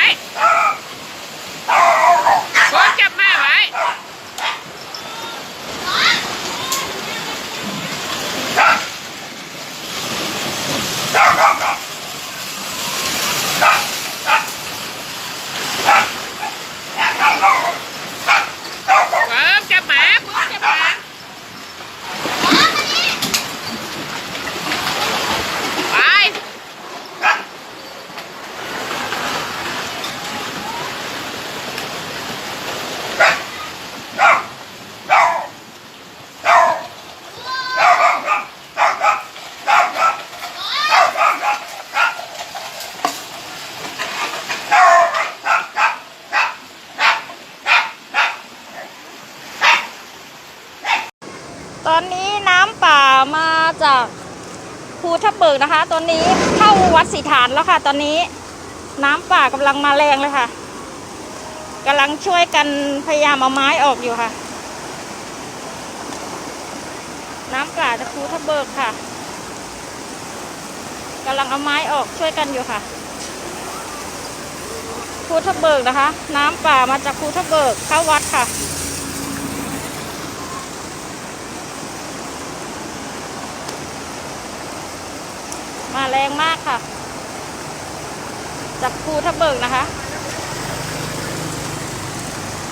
ได้ ตอนนี้น้ำป่ามาจากภูทับเบิกนะคะ ตอนนี้เข้าวัดสีฐานแล้วค่ะ ตอนนี้น้ำป่ากำลังมาแรงเลยค่ะกำลังช่วยกันพยายามเอาไม้ออกอยู่ค่ะ น้ำป่าจากภูทับเบิกค่ะกำลังเอาไม้ออกช่วยกันอยู่ค่ะภูทับเบิกนะคะ น้ำป่ามาจากภูทับเบิกเข้าวัดค่ะ มาแรงมากค่ะ จากภูทับเบิกนะคะ